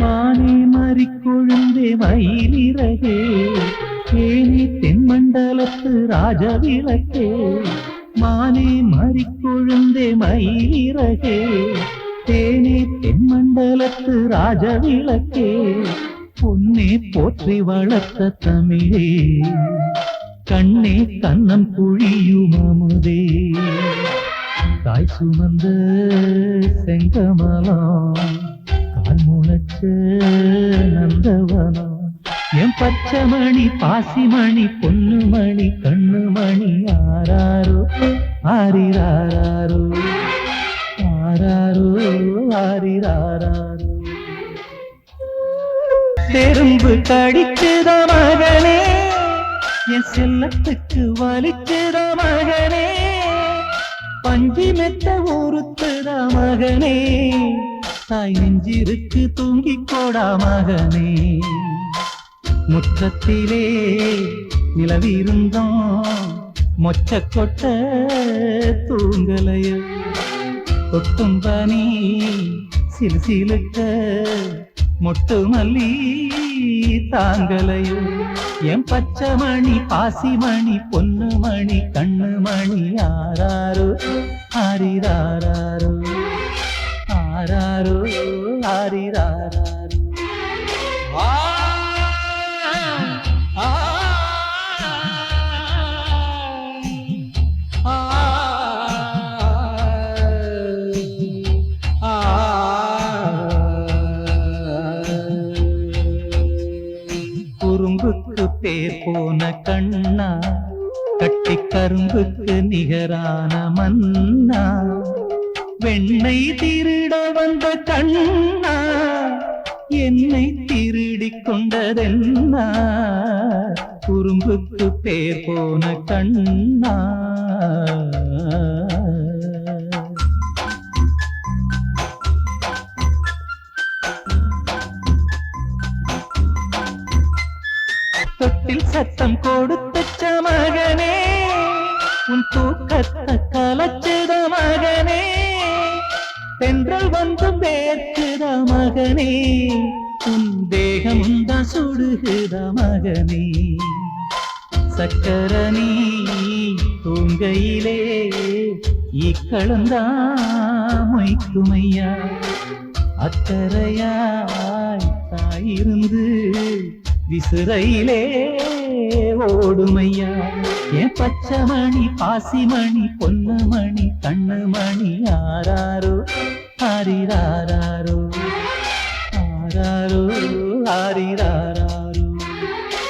மானே மாறி கொழுந்தே மயிலிறகே தேனி தென்மண்டலத்து ராஜவிளக்கே. மானே மாறி கொழுந்தே மயிலிறகே தேனி தென்மண்டலத்து ராஜவிளக்கே. பொன்னே போற்றி வளர்த்த தமிழே கண்ணே கண்ணம் குழியும் அமுதே. தாய் சுமந்த செங்கமலம் கால் முளைச்ச நந்தவனம். என் பச்சமணி பாசிமணி பொன்னுமணி கண்ணுமணி ஆராரோ ஆரிராரோ ஆராரோ ஆரிராரோ தெரும்பு கடிக்குத மகனே என் செல்லத்துக்கு வலிக்குத மகனே பஞ்சி மெத்த ஊறுத்துத மகனே. தாய் நெஞ்சிருக்கு தூங்கிக் கோடா மகனே. முற்றத்திலே நிலவிருந்தோம். மொச்ச கொட்ட தூங்கலைய. கொட்டும் பனி சிலு சிலுக்க மொட்டு மல்லி தாங்கலையோ. என் பச்சைமணி பாசிமணி பொன்னுமணி கண்ணுமணி ஆராரோ ஆரிராரோ ஆராரோ ஆரிராரோ குறும்புக்கு பேர் போன கண்ணா கட்டி கரும்புக்கு நிகரான மன்னா. பெண்ணை திருட வந்த கண்ணா என்னை திருடி கொண்டதென்னா? குறும்புக்கு பேர் போன கண்ணா. தொட்டில் சத்தம் கொடுத்த மகனே உன் தூக்கத்தை கலச்சத மகனே. தென்றல் வந்து பேர்க்குத மகனே. உன் தேகம் தான் சுடுகிற மகனே. சக்கரணி தூங்கையிலே இக்களந்தா மொய்க்குமையா. அக்கறையாய் தாயிருந்து விசிறையிலே ஓடுமையா? என் பச்சமணி பாசிமணி பொன்னமணி கண்ணுமணி ஆராரோ ஆரிராரோ ஆராரோ? ஆரிராரோ